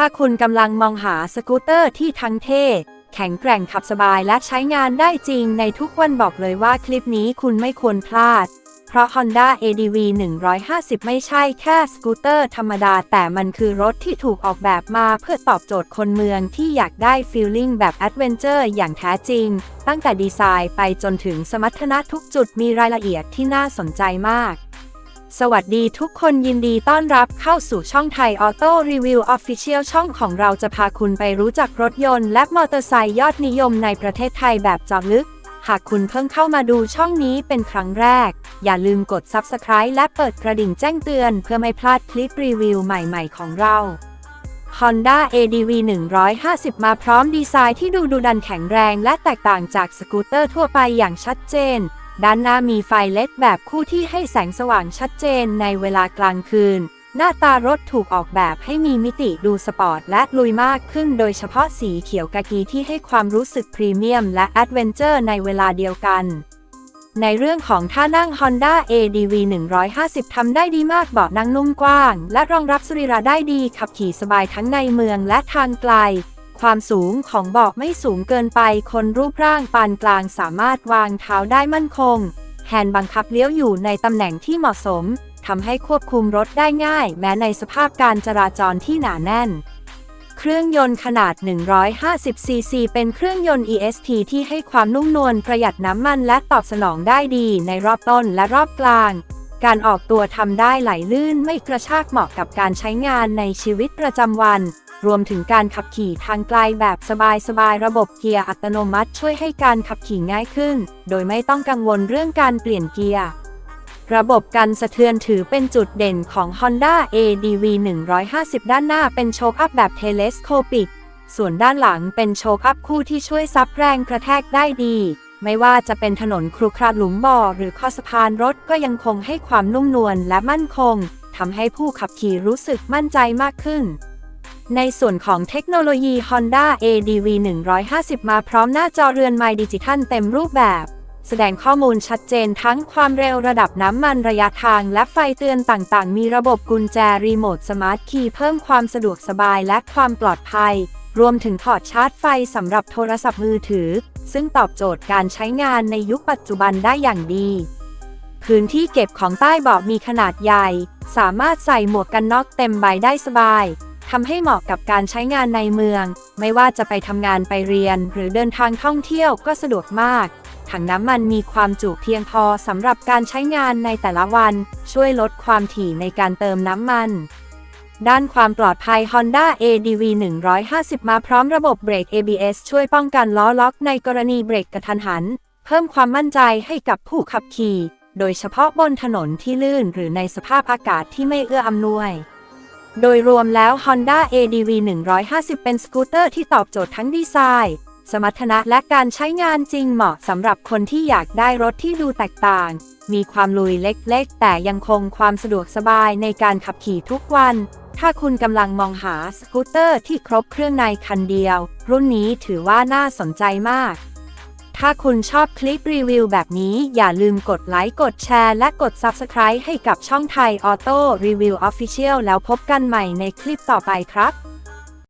ถ้าคุณกำลังมองหาสกูตเตอร์ที่ทั้งเท่ แข็งแกร่งขับสบายและใช้งานได้จริงในทุกวันบอกเลยว่าคลิปนี้คุณไม่ควรพลาด เพราะ Honda ADV 150 ไม่ใช่แค่สกูตเตอร์ธรรมดา แต่มันคือรถที่ถูกออกแบบมาเพื่อตอบโจทย์คนเมืองที่อยากได้ฟีลลิ่งแบบแอดเวนเจอร์อย่างแท้จริง ตั้งแต่ดีไซน์ไปจนถึงสมรรถนะทุกจุดมีรายละเอียดที่น่าสนใจมาก สวัสดีทุกคนยินดีต้อนรับเข้าสู่ช่องไทยออโต้รีวิวออฟฟิเชียลช่องของเราจะพาคุณไปรู้จักรถยนต์และมอเตอร์ไซค์ยอดนิยมในประเทศไทยแบบเจาะลึก หากคุณเพิ่งเข้ามาดูช่องนี้เป็นครั้งแรก อย่าลืมกด Subscribe และเปิดกระดิ่งแจ้งเตือน เพื่อไม่พลาดคลิปรีวิวใหม่ๆของเรา Honda ADV 150 มาพร้อมดีไซน์ที่ดูดุดันแข็งแรงและแตกต่างจากสกูตเตอร์ทั่วไปอย่างชัดเจน ด้านหน้ามีไฟเลดแบบคู่ที่ให้แสงสว่างชัดเจนในเวลากลางคืน หน้าตารถถูกออกแบบให้มีมิติดูสปอร์ตและลุยมากขึ้นโดยเฉพาะสีเขียวกากีที่ให้ความรู้สึกพรีเมียมและแอดเวนเจอร์ในเวลาเดียวกันในเรื่องของท่านั่ง Honda ADV 150 ทำได้ดีมากเบาะนั่งนุ่มกว้าง และรองรับสุรีระได้ดีขับขี่สบายทั้งในเมืองและทางไกล ความสูงของเบาะไม่สูงเกินไป คนรูปร่างปานกลางสามารถวางเท้าได้มั่นคง แฮนด์บังคับเลี้ยวอยู่ในตำแหน่งที่เหมาะสมทำให้ควบคุมรถได้ง่าย แม้ในสภาพการจราจรที่หนาแน่น เครื่องยนต์ขนาด 150 ซีซี เป็นเครื่องยนต์ EST ที่ให้ความนุ่มนวลประหยัดน้ำมันและตอบสนองได้ดีในรอบต้นและรอบกลาง การออกตัวทำได้ไหลลื่นไม่กระชากเหมาะกับการใช้งานในชีวิตประจำวัน รวมถึงการขับขี่ทางไกลแบบสบายๆ ระบบเกียร์อัตโนมัติช่วยให้การขับขี่ง่ายขึ้น โดยไม่ต้องกังวลเรื่องการเปลี่ยนเกียร์ ระบบกันสะเทือนถือเป็นจุดเด่นของ Honda ADV 150 ด้านหน้าเป็นโชคอัพแบบเทเลสโคปิก ส่วนด้านหลังเป็นโชคอัพคู่ที่ช่วยซับแรงกระแทกได้ดีไม่ว่าจะเป็นถนนครุขระหลุมบ่อหรือข้อสะพานรถก็ยังคงให้ความนุ่มนวลและมั่นคงทำให้ผู้ขับขี่รู้สึกมั่นใจมากขึ้น ในส่วนของเทคโนโลยี Honda ADV 150 มาพร้อมหน้าจอเรือนไมดิจิทัลเต็มรูปแบบ แสดงข้อมูลชัดเจนทั้งความเร็วระดับน้ำมันระยะทางและไฟเตือนต่างๆ มีระบบกุญแจรีโมทสมาร์ทคีย์เพิ่มความสะดวกสบายและความปลอดภัย รวมถึงพอร์ตชาร์จไฟสำหรับโทรศัพท์มือถือ ซึ่งตอบโจทย์การใช้งานในยุคปัจจุบันได้อย่างดีพื้นที่เก็บของใต้เบาะมีขนาดใหญ่ สามารถใส่หมวกกันน็อกเต็มใบได้สบาย ทำให้เหมาะกับการใช้งานในเมือง ไม่ว่าจะไปทำงานไปเรียน หรือเดินทางท่องเที่ยวก็สะดวกมาก ถังน้ำมันมีความจุเพียงพอสำหรับการใช้งานในแต่ละวัน ช่วยลดความถี่ในการเติมน้ำมัน ด้านความปลอดภัย Honda ADV 150 มาพร้อมระบบเบรก ABS ช่วยป้องกันล้อล็อกในกรณีเบรกกระทันหัน เพิ่มความมั่นใจให้กับผู้ขับขี่ โดยเฉพาะบนถนนที่ลื่นหรือในสภาพอากาศที่ไม่เอื้ออำนวย โดยรวมแล้ว Honda ADV 150 เป็นสกูตเตอร์ที่ตอบโจทย์ทั้งดีไซน์ สมรรถนะและการใช้งานจริงเหมาะสำหรับคนที่อยากได้รถที่ดูแตกต่าง มีความลุยเล็กๆ แต่ยังคงความสะดวกสบายในการขับขี่ทุกวัน ถ้าคุณกำลังมองหาสกูตเตอร์ที่ครบเครื่องในคันเดียว รุ่นนี้ถือว่าน่าสนใจมาก ถ้าคุณชอบคลิปรีวิวแบบนี้อย่าลืมกดไลค์ กดแชร์ และกด Subscribe ให้กับช่องไทยออโต้รีวิวออฟฟิเชียลแล้วพบกันใหม่ในคลิปต่อไปครับ